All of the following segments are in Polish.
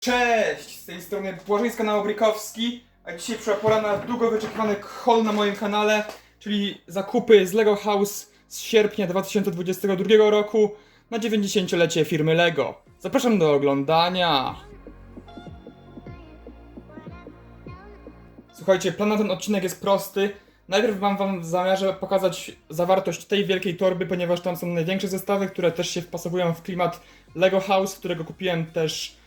Cześć! Z tej strony Błażej z kanału Brykowski, a dzisiaj przyszła pora na długo wyczekiwany haul na moim kanale, czyli zakupy z LEGO House z sierpnia 2022 roku na 90-lecie firmy LEGO. Zapraszam do oglądania! Słuchajcie, plan na ten odcinek jest prosty. Najpierw mam wam w zamiarze pokazać zawartość tej wielkiej torby, ponieważ tam są największe zestawy, które też się wpasowują w klimat Lego House, którego kupiłem też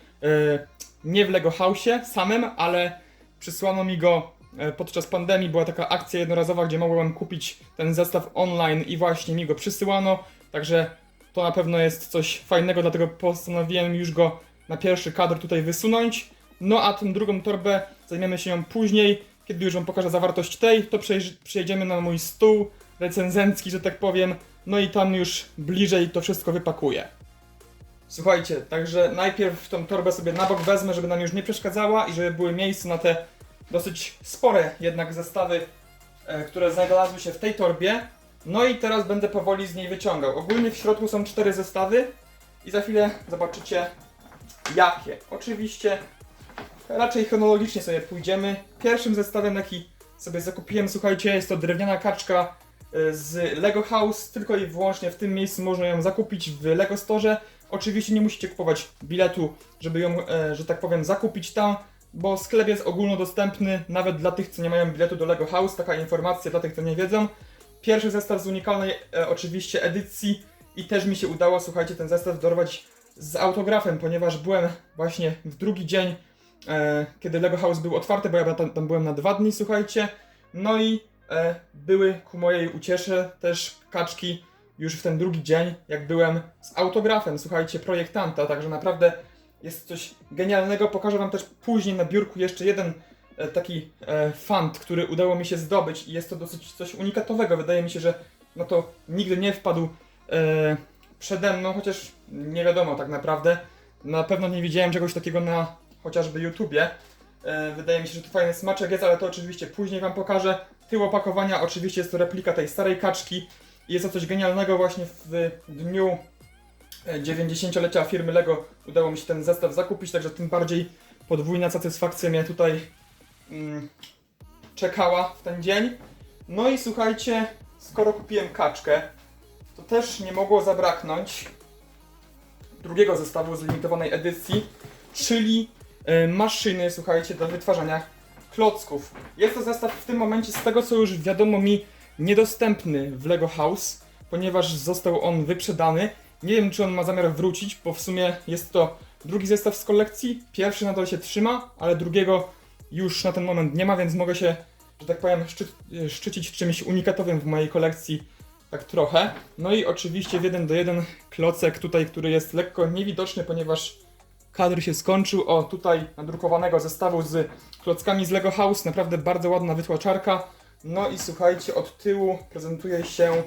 nie w Lego House'ie samym, ale przysłano mi go e, podczas pandemii. Była taka akcja jednorazowa, gdzie mogłem kupić ten zestaw online i właśnie mi go przysyłano. Także to na pewno jest coś fajnego, dlatego postanowiłem już go na pierwszy kadr tutaj wysunąć. No a tą drugą torbę zajmiemy się nią później. Kiedy już Wam pokażę zawartość tej, to przejdziemy na mój stół recenzencki, że tak powiem. No i tam już bliżej to wszystko wypakuję. Słuchajcie, także najpierw tą torbę sobie na bok wezmę, żeby nam już nie przeszkadzała i żeby były miejsce na te dosyć spore jednak zestawy, e, które znalazły się w tej torbie. No i teraz będę powoli z niej wyciągał. Ogólnie w środku są cztery zestawy i za chwilę zobaczycie jakie. Oczywiście raczej chronologicznie sobie pójdziemy. Pierwszym zestawem, jaki sobie zakupiłem, słuchajcie, jest to drewniana kaczka e, z Lego House. Tylko i wyłącznie w tym miejscu można ją zakupić w Lego Store. Oczywiście nie musicie kupować biletu, żeby ją, e, że tak powiem, zakupić tam, bo sklep jest ogólnodostępny nawet dla tych, co nie mają biletu do Lego House. Taka informacja dla tych, co nie wiedzą. Pierwszy zestaw z unikalnej e, oczywiście edycji i też mi się udało, słuchajcie, ten zestaw dorwać z autografem, ponieważ byłem właśnie w drugi dzień, e, kiedy Lego House był otwarty, bo ja tam, tam byłem na dwa dni, słuchajcie. No i e, były ku mojej uciesze też kaczki już w ten drugi dzień, jak byłem z autografem, słuchajcie, projektanta, także naprawdę jest coś genialnego. Pokażę Wam też później na biurku jeszcze jeden e, taki e, fant, który udało mi się zdobyć i jest to dosyć coś unikatowego. Wydaje mi się, że na to nigdy nie wpadł e, przede mną, chociaż nie wiadomo tak naprawdę. Na pewno nie widziałem czegoś takiego na chociażby YouTubie. E, wydaje mi się, że to fajny smaczek jest, ale to oczywiście później Wam pokażę. Tył opakowania oczywiście jest to replika tej starej kaczki. Jest to coś genialnego właśnie w dniu e, 90-lecia firmy LEGO udało mi się ten zestaw zakupić, także tym bardziej podwójna satysfakcja mnie tutaj mm, czekała w ten dzień. No i słuchajcie, skoro kupiłem kaczkę, to też nie mogło zabraknąć drugiego zestawu z limitowanej edycji, czyli e, maszyny, słuchajcie, do wytwarzania klocków. Jest to zestaw w tym momencie, z tego co już wiadomo mi, niedostępny w Lego House, ponieważ został on wyprzedany. Nie wiem, czy on ma zamiar wrócić, bo w sumie jest to drugi zestaw z kolekcji. Pierwszy nadal się trzyma, ale drugiego już na ten moment nie ma, więc mogę się, że tak powiem, szczy szczycić czymś unikatowym w mojej kolekcji. Tak trochę. No i oczywiście w jeden do jeden klocek tutaj, który jest lekko niewidoczny, ponieważ kadr się skończył. O, tutaj nadrukowanego zestawu z klockami z Lego House. Naprawdę bardzo ładna wytłaczarka. No i słuchajcie, od tyłu prezentuje się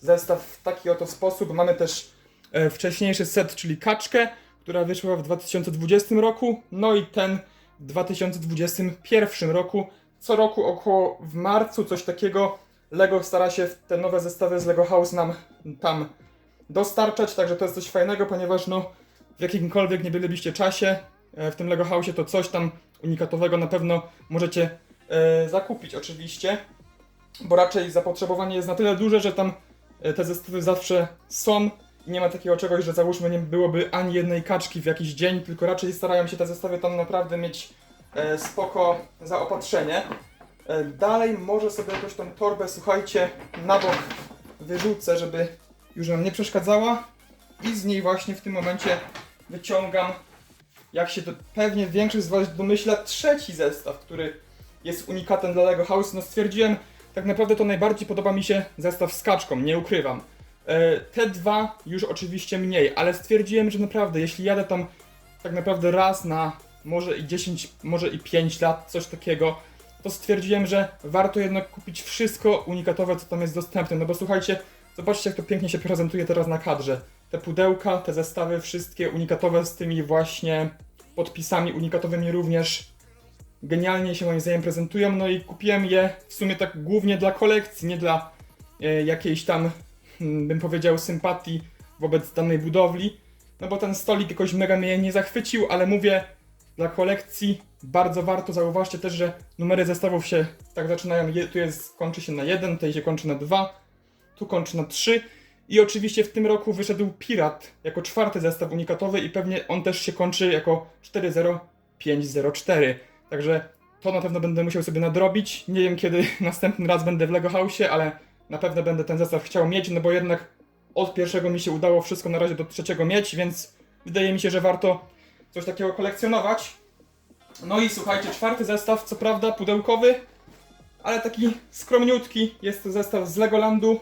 zestaw w taki oto sposób. Mamy też e, wcześniejszy set, czyli kaczkę, która wyszła w 2020 roku. No i ten w 2021 roku. Co roku około w marcu coś takiego Lego stara się te nowe zestawy z Lego House nam tam dostarczać, także to jest coś fajnego, ponieważ no w jakimkolwiek nie bylibyście czasie e, w tym Lego House, to coś tam unikatowego na pewno możecie e, zakupić oczywiście, bo raczej zapotrzebowanie jest na tyle duże, że tam e, te zestawy zawsze są i nie ma takiego czegoś, że załóżmy nie byłoby ani jednej kaczki w jakiś dzień, tylko raczej starają się te zestawy tam naprawdę mieć e, spoko zaopatrzenie. E, dalej może sobie jakoś tą torbę, słuchajcie, na bok wyrzucę, żeby już nam nie przeszkadzała i z niej właśnie w tym momencie wyciągam, jak się to pewnie większość z Was domyśla, trzeci zestaw, który jest unikatem dla Lego House. No stwierdziłem, tak naprawdę to najbardziej podoba mi się zestaw z kaczką, nie ukrywam. E, te dwa już oczywiście mniej, ale stwierdziłem, że naprawdę, jeśli jadę tam tak naprawdę raz na może i 10, może i 5 lat, coś takiego, to stwierdziłem, że warto jednak kupić wszystko unikatowe, co tam jest dostępne. No bo słuchajcie, zobaczcie jak to pięknie się prezentuje teraz na kadrze. Te pudełka, te zestawy, wszystkie unikatowe z tymi właśnie podpisami unikatowymi również genialnie się moim zdaniem prezentują. No i kupiłem je w sumie tak głównie dla kolekcji, nie dla e, jakiejś tam, hmm, bym powiedział, sympatii wobec danej budowli. No bo ten stolik jakoś mega mnie nie zachwycił, ale mówię, dla kolekcji. Bardzo warto, zauważcie też, że numery zestawów się tak zaczynają, tu jest, kończy się na 1, tutaj się kończy na 2, tu kończy na 3 i oczywiście w tym roku wyszedł Pirat jako czwarty zestaw unikatowy i pewnie on też się kończy jako 40504. Także to na pewno będę musiał sobie nadrobić. Nie wiem kiedy następny raz będę w Lego House, ale na pewno będę ten zestaw chciał mieć, no bo jednak od pierwszego mi się udało wszystko na razie do trzeciego mieć, więc wydaje mi się, że warto coś takiego kolekcjonować. No i słuchajcie, czwarty zestaw, co prawda pudełkowy, ale taki skromniutki. Jest to zestaw z Legolandu.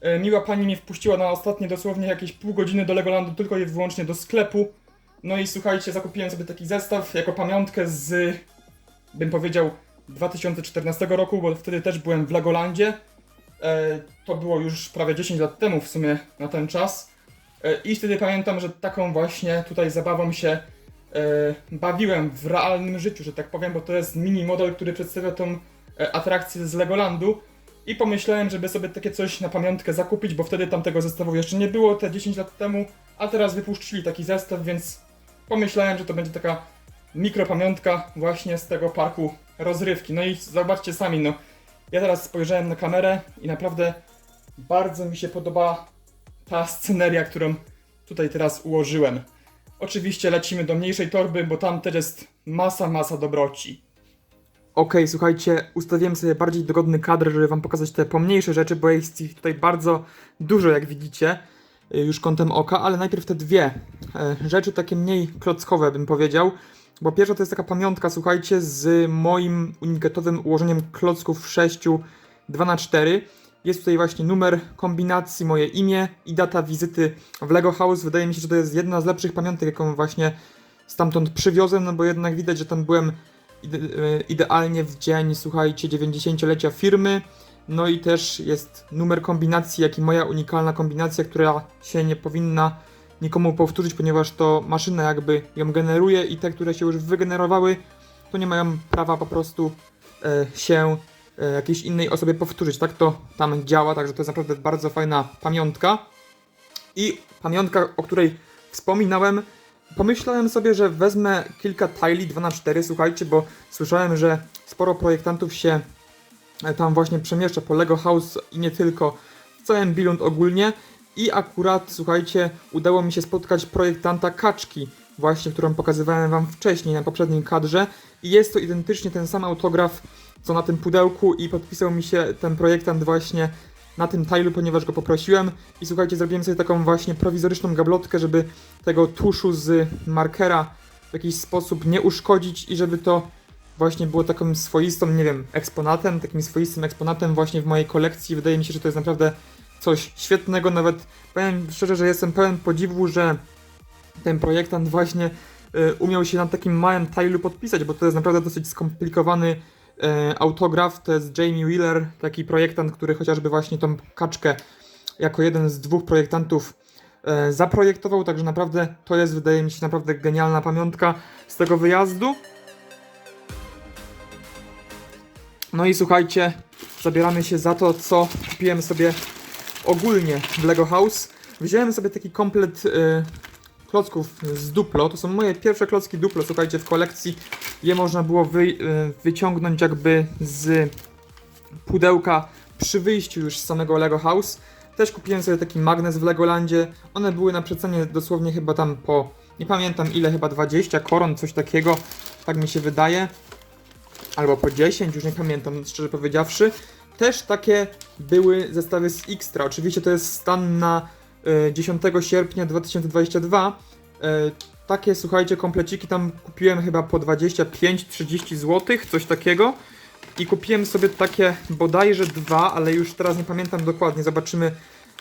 E, Miła pani mnie wpuściła na ostatnie dosłownie jakieś pół godziny do Legolandu, tylko i wyłącznie do sklepu. No i słuchajcie, zakupiłem sobie taki zestaw jako pamiątkę z, bym powiedział, 2014 roku, bo wtedy też byłem w Legolandzie. E, to było już prawie 10 lat temu w sumie na ten czas. E, I wtedy pamiętam, że taką właśnie tutaj zabawą się e, bawiłem w realnym życiu, że tak powiem, bo to jest mini model, który przedstawia tą e, atrakcję z Legolandu. I pomyślałem, żeby sobie takie coś na pamiątkę zakupić, bo wtedy tamtego zestawu jeszcze nie było, te 10 lat temu, a teraz wypuścili taki zestaw, więc pomyślałem, że to będzie taka mikropamiątka właśnie z tego parku rozrywki. No i zobaczcie sami, no ja teraz spojrzałem na kamerę i naprawdę bardzo mi się podoba ta sceneria, którą tutaj teraz ułożyłem. Oczywiście lecimy do mniejszej torby, bo tam też jest masa, masa dobroci. Okej, słuchajcie, ustawiłem sobie bardziej dogodny kadr, żeby wam pokazać te pomniejsze rzeczy, bo jest ich tutaj bardzo dużo, jak widzicie, już kątem oka, ale najpierw te dwie e, rzeczy takie mniej klockowe, bym powiedział. Bo pierwsza to jest taka pamiątka, słuchajcie, z moim unikatowym ułożeniem klocków w 6 2x4. Jest tutaj właśnie numer kombinacji, moje imię i data wizyty w Lego House. Wydaje mi się, że to jest jedna z lepszych pamiątek, jaką właśnie stamtąd przywiozłem, no bo jednak widać, że tam byłem e, idealnie w dzień, słuchajcie, 90-lecia firmy. No i też jest numer kombinacji, jak i moja unikalna kombinacja, która się nie powinna nikomu powtórzyć, ponieważ to maszyna jakby ją generuje i te, które się już wygenerowały, to nie mają prawa po prostu e, się e, jakiejś innej osobie powtórzyć. Tak to tam działa, także to jest naprawdę bardzo fajna pamiątka. I pamiątka, o której wspominałem, pomyślałem sobie, że wezmę kilka tile 2x4, słuchajcie, bo słyszałem, że sporo projektantów się tam właśnie przemieszcza po Lego House i nie tylko, w całym Billund ogólnie. I akurat, słuchajcie, udało mi się spotkać projektanta kaczki, właśnie którą pokazywałem wam wcześniej na poprzednim kadrze. I jest to identycznie ten sam autograf, co na tym pudełku i podpisał mi się ten projektant właśnie na tym tilu, ponieważ go poprosiłem. I słuchajcie, zrobiłem sobie taką właśnie prowizoryczną gablotkę, żeby tego tuszu z markera w jakiś sposób nie uszkodzić i żeby to właśnie było takim swoistą, nie wiem, eksponatem, takim swoistym eksponatem właśnie w mojej kolekcji. Wydaje mi się, że to jest naprawdę coś świetnego. Nawet powiem szczerze, że jestem pełen podziwu, że ten projektant właśnie y, umiał się na takim małym tilu podpisać, bo to jest naprawdę dosyć skomplikowany e, autograf. To jest Jamie Wheeler, taki projektant, który chociażby właśnie tą kaczkę jako jeden z dwóch projektantów e, zaprojektował, także naprawdę to jest, wydaje mi się, naprawdę genialna pamiątka z tego wyjazdu. No i słuchajcie, zabieramy się za to, co kupiłem sobie ogólnie w Lego House. Wziąłem sobie taki komplet y, klocków z Duplo. To są moje pierwsze klocki Duplo, słuchajcie, w kolekcji. Je można było wy, y, wyciągnąć jakby z pudełka przy wyjściu już z samego Lego House. Też kupiłem sobie taki magnes w Legolandzie. One były na przecenie dosłownie chyba tam po, nie pamiętam ile, chyba 20 koron, coś takiego, tak mi się wydaje. Albo po 10, już nie pamiętam, szczerze powiedziawszy. Też takie były zestawy z Xtra. Oczywiście to jest stan na y, 10 sierpnia 2022. Y, takie, słuchajcie, kompleciki tam kupiłem chyba po 25-30 zł, coś takiego. I kupiłem sobie takie bodajże dwa, ale już teraz nie pamiętam dokładnie. Zobaczymy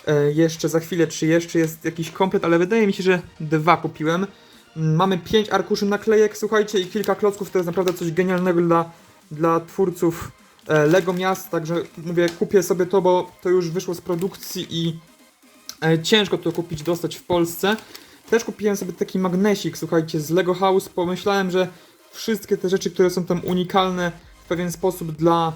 e, jeszcze za chwilę, czy jeszcze jest jakiś komplet, ale wydaje mi się, że dwa kupiłem. Mamy pięć arkuszy naklejek, słuchajcie, i kilka klocków. To jest naprawdę coś genialnego dla, dla twórców e, Lego Miast. Także mówię, kupię sobie to, bo to już wyszło z produkcji i e, ciężko to kupić, dostać w Polsce. Też kupiłem sobie taki magnesik, słuchajcie, z Lego House. Pomyślałem, że wszystkie te rzeczy, które są tam unikalne, w pewien sposób dla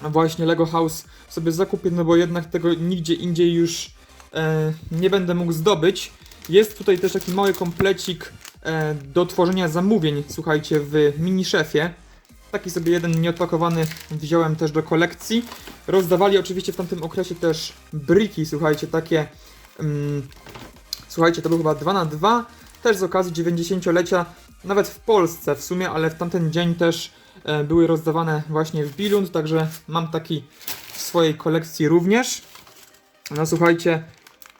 właśnie Lego House sobie zakupię, no bo jednak tego nigdzie indziej już e, nie będę mógł zdobyć. Jest tutaj też taki mały komplecik e, do tworzenia zamówień, słuchajcie, w mini-szefie. Taki sobie jeden nieodpakowany wziąłem też do kolekcji. Rozdawali oczywiście w tamtym okresie też briki, słuchajcie, takie. Mm, słuchajcie, to był chyba 2 na 2 też z okazji 90-lecia, nawet w Polsce w sumie, ale w tamten dzień też e, były rozdawane właśnie w Billund, także mam taki w swojej kolekcji również. No słuchajcie,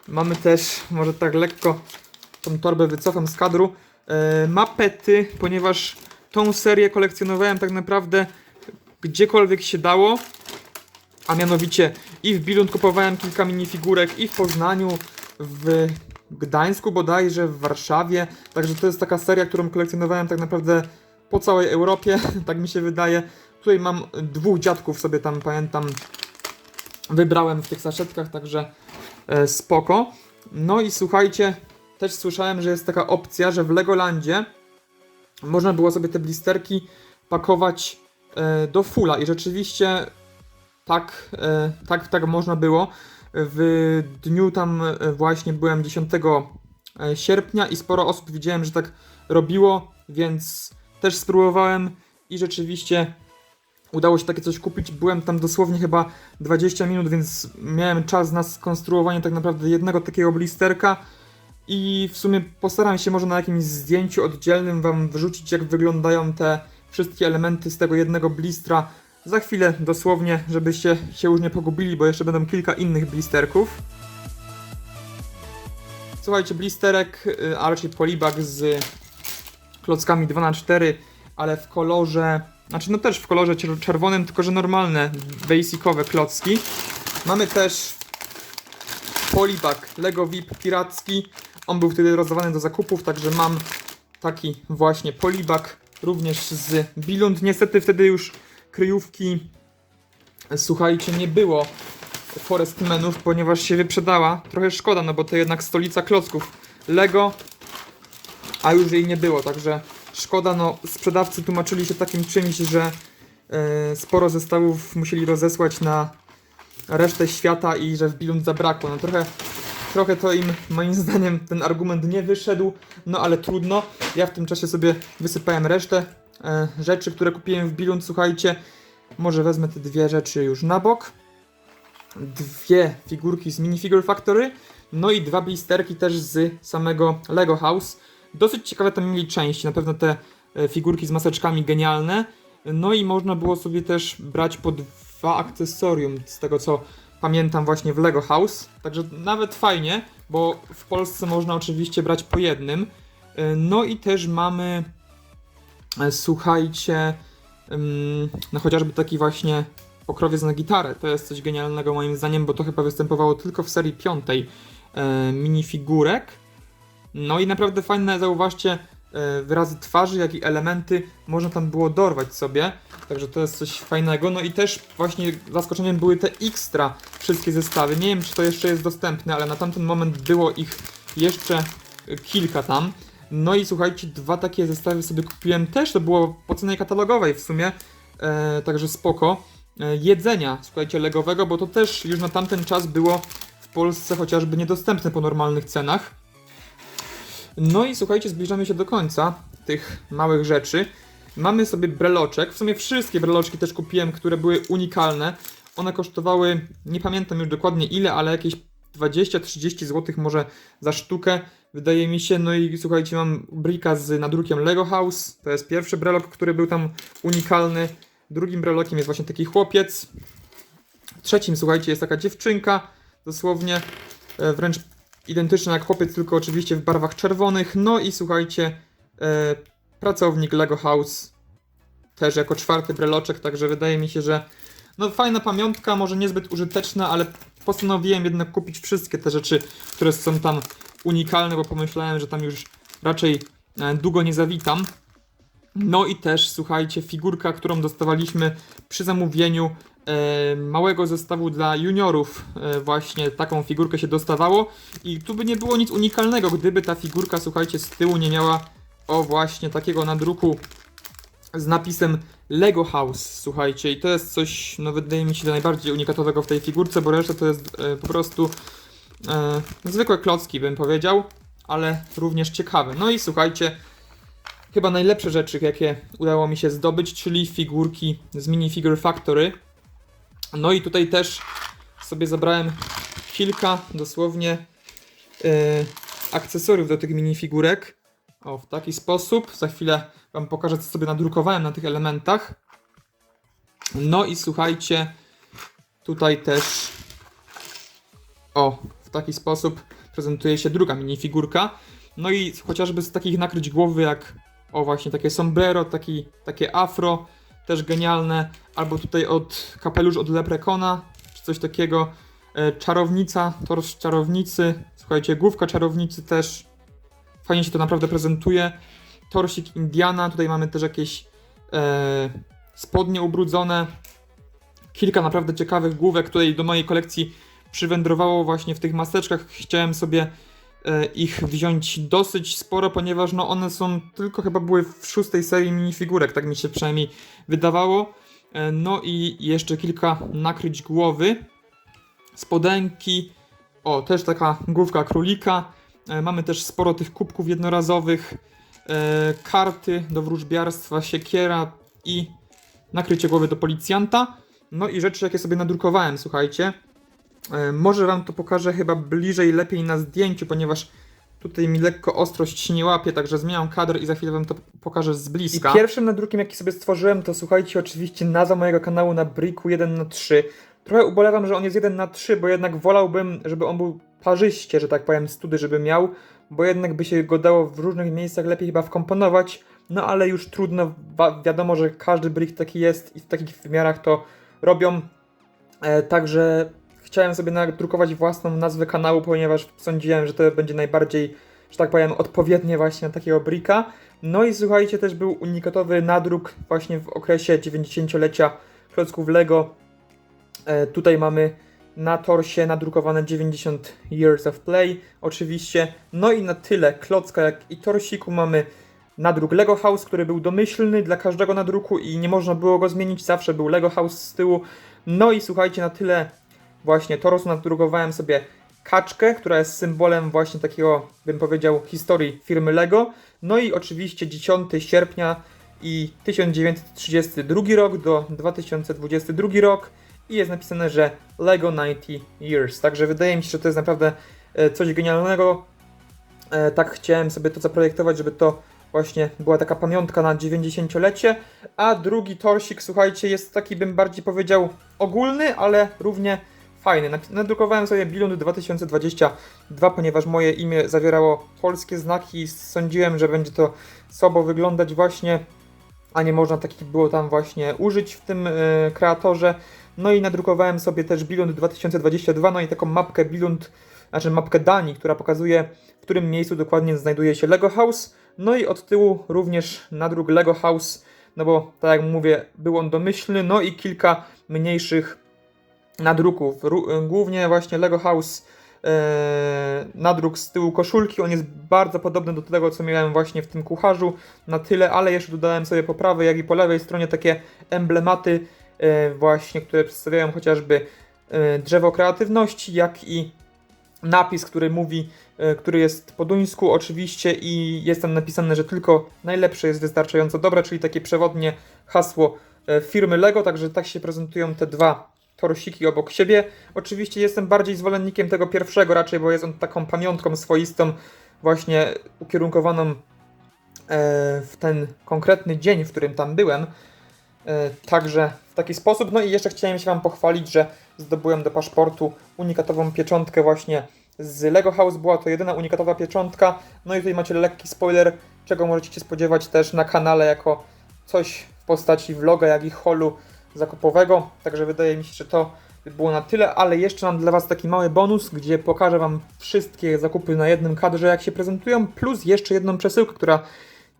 mamy też, może tak lekko tą torbę wycofam z kadru, e, mapety, ponieważ tą serię kolekcjonowałem tak naprawdę gdziekolwiek się dało, a mianowicie i w Billund kupowałem kilka minifigurek, i w Poznaniu, w Gdańsku bodajże, w Warszawie, także to jest taka seria, którą kolekcjonowałem tak naprawdę po całej Europie, tak mi się wydaje. Tutaj mam dwóch dziadków sobie tam, pamiętam, wybrałem w tych saszetkach, także e, spoko. No i słuchajcie, też słyszałem, że jest taka opcja, że w Legolandzie można było sobie te blisterki pakować e, do fulla i rzeczywiście tak, e, tak, tak można było. W dniu tam e, właśnie byłem 10 e, sierpnia i sporo osób widziałem, że tak robiło, więc też spróbowałem i rzeczywiście udało się takie coś kupić. Byłem tam dosłownie chyba 20 minut, więc miałem czas na skonstruowanie tak naprawdę jednego takiego blisterka. I w sumie postaram się może na jakimś zdjęciu oddzielnym wam wrzucić, jak wyglądają te wszystkie elementy z tego jednego blistra. Za chwilę dosłownie, żebyście się już nie pogubili, bo jeszcze będą kilka innych blisterków. Słuchajcie, blisterek, y, a raczej polibag z klockami 2x4, ale w kolorze, znaczy no też w kolorze czerwonym, tylko że normalne, basicowe klocki. Mamy też polibag Lego VIP piracki. On był wtedy rozdawany do zakupów, także mam taki właśnie polibag również z Billund. Niestety wtedy już kryjówki, słuchajcie, nie było Forestmanów, ponieważ się wyprzedała. Trochę szkoda, no bo to jednak stolica klocków Lego, a już jej nie było, także szkoda, no sprzedawcy tłumaczyli się takim czymś, że e, sporo zestawów musieli rozesłać na resztę świata i że w Billund zabrakło. No trochę, trochę to im moim zdaniem ten argument nie wyszedł, no ale trudno. Ja w tym czasie sobie wysypałem resztę e, rzeczy, które kupiłem w Billund. Słuchajcie, może wezmę te dwie rzeczy już na bok. Dwie figurki z Minifigure Factory, no i dwa blisterki też z samego Lego House. Dosyć ciekawe tam mieli części, na pewno te e, figurki z maseczkami genialne. No i można było sobie też brać po dwa akcesorium, z tego co pamiętam właśnie w Lego House. Także nawet fajnie, bo w Polsce można oczywiście brać po jednym. E, No i też mamy, e, słuchajcie, no chociażby taki właśnie pokrowiec na gitarę. To jest coś genialnego moim zdaniem, bo to chyba występowało tylko w serii piątej e, minifigurek. No i naprawdę fajne, zauważcie, wyrazy twarzy, jak i elementy można tam było dorwać sobie. Także to jest coś fajnego. No i też właśnie zaskoczeniem były te ekstra wszystkie zestawy. Nie wiem, czy to jeszcze jest dostępne, ale na tamten moment było ich jeszcze e, kilka tam. No i słuchajcie, dwa takie zestawy sobie kupiłem też, to było po cenie katalogowej w sumie, e, także spoko. E, jedzenia, słuchajcie, legowego, bo to też już na tamten czas było w Polsce chociażby niedostępne po normalnych cenach. No i słuchajcie, zbliżamy się do końca tych małych rzeczy. Mamy sobie breloczek. W sumie wszystkie breloczki też kupiłem, które były unikalne. One kosztowały, nie pamiętam już dokładnie ile, ale jakieś 20-30 zł może za sztukę, wydaje mi się. No i słuchajcie, mam brika z nadrukiem Lego House. To jest pierwszy brelok, który był tam unikalny. Drugim brelokiem jest właśnie taki chłopiec. Trzecim, słuchajcie, jest taka dziewczynka, dosłownie e, wręcz identyczna jak chłopiec, tylko oczywiście w barwach czerwonych. No i słuchajcie, e, pracownik Lego House też jako czwarty breloczek, także wydaje mi się, że no fajna pamiątka, może niezbyt użyteczna, ale postanowiłem jednak kupić wszystkie te rzeczy, które są tam unikalne, bo pomyślałem, że tam już raczej e, długo nie zawitam. No i też, słuchajcie, figurka, którą dostawaliśmy przy zamówieniu e, małego zestawu dla juniorów. E, właśnie taką figurkę się dostawało. I tu by nie było nic unikalnego, gdyby ta figurka, słuchajcie, z tyłu nie miała o właśnie takiego nadruku z napisem Lego House, słuchajcie. I to jest coś, no wydaje mi się, najbardziej unikatowego w tej figurce, bo reszta to jest e, po prostu e, zwykłe klocki, bym powiedział, ale również ciekawe. No i słuchajcie, chyba najlepsze rzeczy, jakie udało mi się zdobyć, czyli figurki z Minifigure Factory. No i tutaj też sobie zabrałem kilka dosłownie yy, akcesoriów do tych minifigurek. O, w taki sposób. Za chwilę Wam pokażę, co sobie nadrukowałem na tych elementach. No i słuchajcie, tutaj też o, w taki sposób prezentuje się druga minifigurka. No i chociażby z takich nakryć głowy jak o właśnie takie sombrero, taki, takie afro, też genialne, albo tutaj od kapelusz od Leprekona, czy coś takiego. E, czarownica, tors czarownicy, słuchajcie, główka czarownicy też. Fajnie się to naprawdę prezentuje. Torsik Indiana, tutaj mamy też jakieś e, spodnie ubrudzone. Kilka naprawdę ciekawych główek tutaj do mojej kolekcji przywędrowało właśnie w tych maseczkach. Chciałem sobie ich wziąć dosyć sporo, ponieważ no one są tylko chyba były w szóstej serii minifigurek, tak mi się przynajmniej wydawało. E, no i jeszcze kilka nakryć głowy. Spodenki. O, też taka główka królika. E, mamy też sporo tych kubków jednorazowych. E, karty do wróżbiarstwa, siekiera i nakrycie głowy do policjanta. No i rzeczy, jakie sobie nadrukowałem, słuchajcie. E, Może wam to pokażę chyba bliżej, lepiej na zdjęciu, ponieważ tutaj mi lekko ostrość nie łapie, także zmieniam kadr i za chwilę wam to pokażę z bliska. I pierwszym nadrukiem, jaki sobie stworzyłem, to słuchajcie, oczywiście nazwa mojego kanału na Bricku 1 na 3 Trochę ubolewam, że on jest 1 na 3 bo jednak wolałbym, żeby on był parzyście, że tak powiem, study, żeby miał, bo jednak by się go dało w różnych miejscach lepiej chyba wkomponować, no ale już trudno, wiadomo, że każdy brick taki jest i w takich wymiarach to robią, e, także chciałem sobie nadrukować własną nazwę kanału, ponieważ sądziłem, że to będzie najbardziej, że tak powiem, odpowiednie właśnie na takiego bricka. No i słuchajcie, też był unikatowy nadruk właśnie w okresie 90-lecia klocków Lego. E, tutaj mamy na torsie nadrukowane 90 Years of Play, oczywiście. No i na tyle klocka, jak i torsiku mamy nadruk Lego House, który był domyślny dla każdego nadruku i nie można było go zmienić, zawsze był Lego House z tyłu. No i słuchajcie, na tyle właśnie torsu nadrukowałem sobie kaczkę, która jest symbolem właśnie takiego, bym powiedział, historii firmy Lego. No i oczywiście 10 sierpnia i 1932 rok do 2022 rok i jest napisane, że Lego 90 Years. Także wydaje mi się, że to jest naprawdę e, coś genialnego. E, Tak chciałem sobie to zaprojektować, żeby to właśnie była taka pamiątka na 90-lecie. A drugi torsik, słuchajcie, jest taki, bym bardziej powiedział, ogólny, ale równie fajny. Nadrukowałem sobie Billund 2022, ponieważ moje imię zawierało polskie znaki i sądziłem, że będzie to słabo wyglądać właśnie, a nie można takich było tam właśnie użyć w tym e, kreatorze. No i nadrukowałem sobie też Billund 2022, no i taką mapkę Billund, znaczy mapkę Danii, która pokazuje, w którym miejscu dokładnie znajduje się Lego House. No i od tyłu również nadruk Lego House, no bo tak jak mówię, był on domyślny, no i kilka mniejszych nadruków. Ró- głównie właśnie Lego House e, nadruk z tyłu koszulki, on jest bardzo podobny do tego, co miałem właśnie w tym kucharzu, na tyle, ale jeszcze dodałem sobie po prawej, jak i po lewej stronie takie emblematy e, właśnie, które przedstawiają chociażby e, drzewo kreatywności, jak i napis, który mówi, e, który jest po duńsku oczywiście i jest tam napisane, że tylko najlepsze jest wystarczająco dobre, czyli takie przewodnie hasło e, firmy Lego, także tak się prezentują te dwa torsiki obok siebie. Oczywiście jestem bardziej zwolennikiem tego pierwszego raczej, bo jest on taką pamiątką swoistą, właśnie ukierunkowaną e, w ten konkretny dzień, w którym tam byłem. E, Także w taki sposób. No i jeszcze chciałem się Wam pochwalić, że zdobyłem do paszportu unikatową pieczątkę właśnie z Lego House. Była to jedyna unikatowa pieczątka. No i tutaj macie lekki spoiler, czego możecie się spodziewać też na kanale jako coś w postaci vloga, jak i holu zakupowego. Także wydaje mi się, że to by było na tyle, ale jeszcze mam dla Was taki mały bonus, gdzie pokażę Wam wszystkie zakupy na jednym kadrze, jak się prezentują, plus jeszcze jedną przesyłkę, która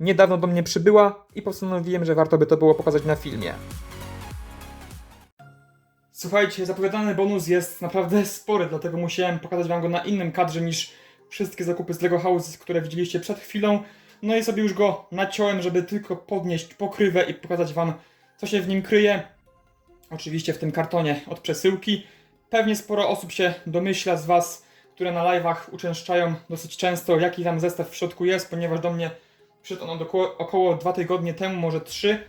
niedawno do mnie przybyła i postanowiłem, że warto by to było pokazać na filmie. Słuchajcie, zapowiadany bonus jest naprawdę spory, dlatego musiałem pokazać wam go na innym kadrze niż wszystkie zakupy z Lego House, które widzieliście przed chwilą. No i sobie już go naciąłem, żeby tylko podnieść pokrywę i pokazać wam, co się w nim kryje. Oczywiście w tym kartonie od przesyłki. Pewnie sporo osób się domyśla z was, które na live'ach uczęszczają dosyć często, jaki tam zestaw w środku jest, ponieważ do mnie Przyszedł on około, około 2 tygodnie temu, może 3.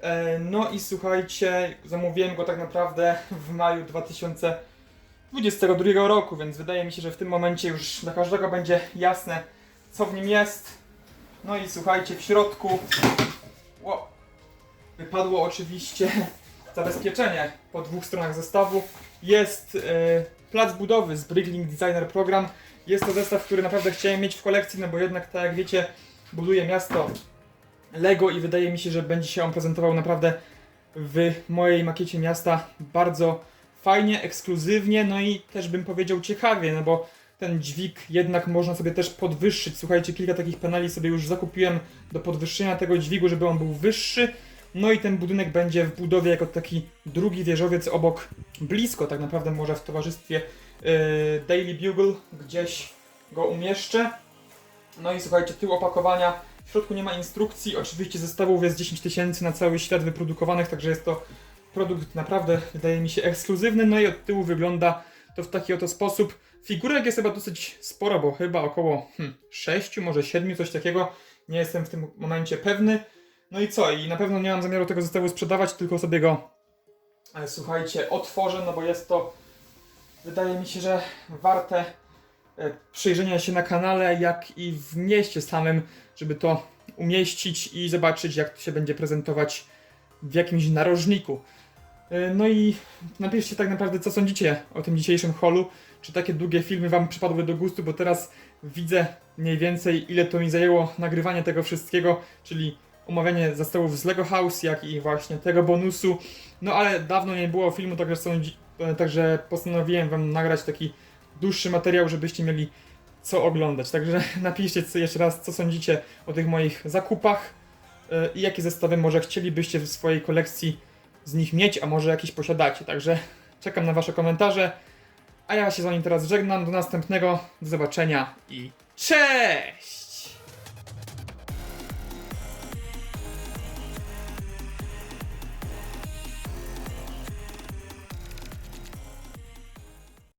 E, No i słuchajcie, zamówiłem go tak naprawdę w maju 2022 roku, więc wydaje mi się, że w tym momencie już dla każdego będzie jasne, co w nim jest. No i słuchajcie, w środku Ło. wypadło oczywiście zabezpieczenie po dwóch stronach zestawu. Jest e, plac budowy z Bricklink Designer Program. Jest to zestaw, który naprawdę chciałem mieć w kolekcji, no bo jednak, tak jak wiecie, buduję miasto Lego i wydaje mi się, że będzie się on prezentował naprawdę w mojej makiecie miasta bardzo fajnie, ekskluzywnie, no i też bym powiedział ciekawie, no bo ten dźwig jednak można sobie też podwyższyć. Słuchajcie, kilka takich paneli sobie już zakupiłem do podwyższenia tego dźwigu, żeby on był wyższy. No i ten budynek będzie w budowie jako taki drugi wieżowiec obok, blisko tak naprawdę może w towarzystwie yy, Daily Bugle, gdzieś go umieszczę. No i słuchajcie, tył opakowania, w środku nie ma instrukcji, oczywiście zestawów jest 10 tysięcy na cały świat wyprodukowanych, także jest to produkt naprawdę, wydaje mi się, ekskluzywny, no i od tyłu wygląda to w taki oto sposób. Figurek jest chyba dosyć sporo, bo chyba około hmm, 6, może 7, coś takiego, nie jestem w tym momencie pewny. No i co, i na pewno nie mam zamiaru tego zestawu sprzedawać, tylko sobie go, e, słuchajcie, otworzę, no bo jest to, wydaje mi się, że warte e, przyjrzenia się na kanale, jak i w mieście samym, żeby to umieścić i zobaczyć, jak to się będzie prezentować w jakimś narożniku. E, No i napiszcie tak naprawdę, co sądzicie o tym dzisiejszym holu. Czy takie długie filmy Wam przypadły do gustu, bo teraz widzę mniej więcej, ile to mi zajęło nagrywanie tego wszystkiego, czyli omawianie zestawów z Lego House, jak i właśnie tego bonusu. No ale dawno nie było filmu, także, e, także postanowiłem Wam nagrać taki dłuższy materiał, żebyście mieli co oglądać. Także napiszcie jeszcze raz, co sądzicie o tych moich zakupach e, i jakie zestawy może chcielibyście w swojej kolekcji z nich mieć, a może jakieś posiadacie. Także czekam na Wasze komentarze. A ja się z Wami teraz żegnam. Do następnego. Do zobaczenia i cześć!